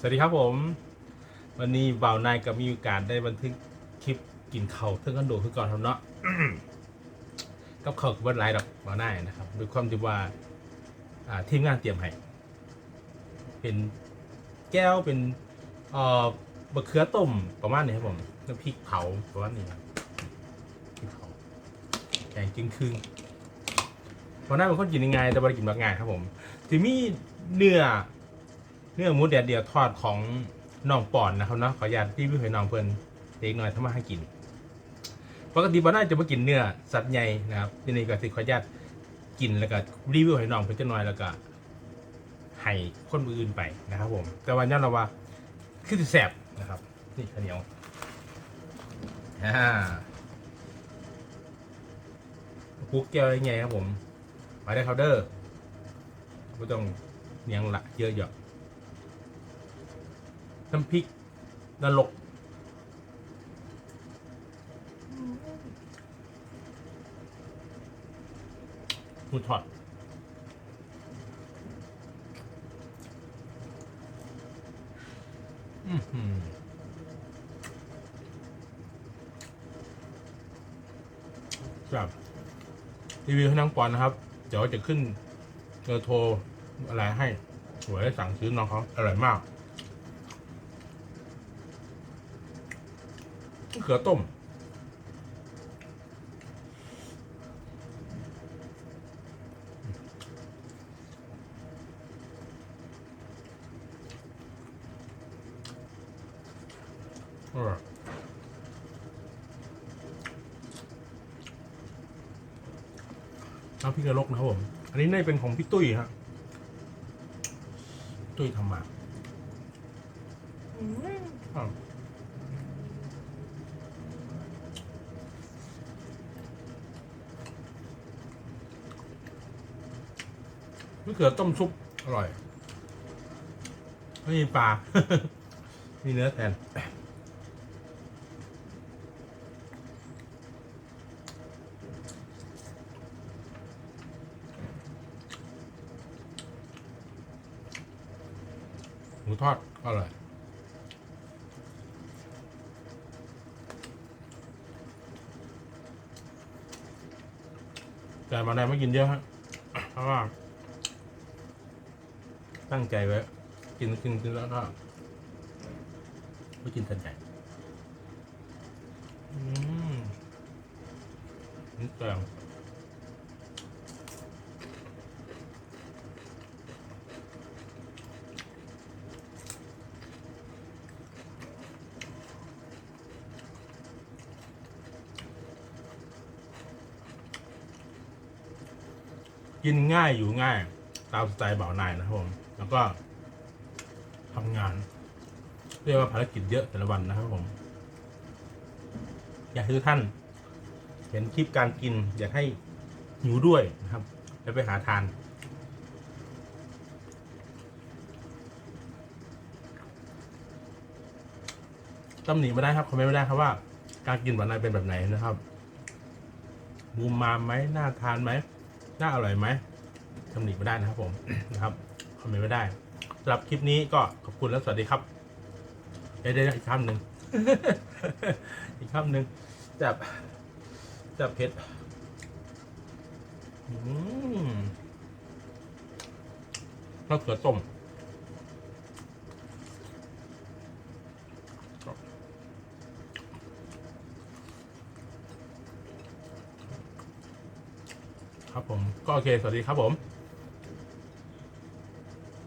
สวัสดีครับผม วันนี้บ่าวนายกับมีโอกาสได้บันทึกคลิปกินเข่าวเท่งกันโดดคือก่อนทำเนาะกับเข่าวกับวันไลน์ดอกบ่าวนายนะครับด้วยความที่ว่าอ่าทีมงานเตรียมให้เป็นแก้วเป็นเอ่อบะเขือต้มประมาณนี้ครับผมน้ำพริกเผาประมาณนี้ครับพริกเผาแกงจิ้งครึ่งบ่าวนายเป็นคนกินยังไงแต่บ่ได้กินแบบง่ายครับผมที่มีเนื้อ เนื้อหมูแดดเดียวทอดของน้องปอนนะครับเนาะขออนุญาตที่พี่ให้น้องเพิ่นเด็กหน่อยทำมาให้กินปกติบ้านน่าจะมากินเนื้อสัตว์ใหญ่นะครับทีนี้ก็สิขออนุญาตกินแล้วก็รีวิวให้น้องเพิ่นจะหน่อยแล้วก็ให้คนอื่นไปนะครับผม แต่วันนี้เราว่าคือสิแสบนะครับนี่ข้าวเหนียวอ่าคุกแก้วยังไงครับผมมาได้เคาน์เดอร์ไม่ต้องเนียงละเยอะเยอะ น้ำพริกนรกหมูทอดอือหือครับรีวิวให้น้องปอนนะครับ เดี๋ยวจะขึ้นเบอร์โทรอะไรให้สวยสั่งซื้อน้องเขาอร่อยมาก มะ เขือต้ม อร่อยน้ำพริกนรกนะครับผม อันนี้น่าจะเป็นของพี่ตุ้ยฮะ ตุ้ยทำมาอ้า มะเขือต้มซุปอร่อย ไม่มีปลา มีเนื้อแทน หมูทอดก็อร่อยแต่มาแนไม่กินเยอะฮะเพราะว่า ตั้งใจไว้ กินกินกินแล้วก็ไม่กินทันใจอืมนี่แกงกินง่ายอยู่ง่าย ตามสไตล์เบานายนะครับผม แล้วก็ทำงาน เรียกว่าภารกิจเยอะแต่ละวันนะครับผม อยากให้ทุกท่าน เห็นคลิปการกิน อยากให้หิวด้วยนะครับ แล้วไปหาทานตำหนิไม่ได้ครับคอมเมนต์ไม่ได้ครับว่า การกินแบบไหนเป็นแบบไหนนะครับบูมมามไหมน่าทานไหมน่าอร่อยไหมตำหนิไม่ได้นะครับผมนะครับ คอมเมนต์ไม่ได้สำหรับคลิปนี้ก็ขอบคุณและสวัสดีครับเดี๋ยวอีกคำหนึ่ง อีกคำหนึ่งจับจับเผ็ดอืมะเขือต้มครับผม ก็โอเค สวัสดีครับผม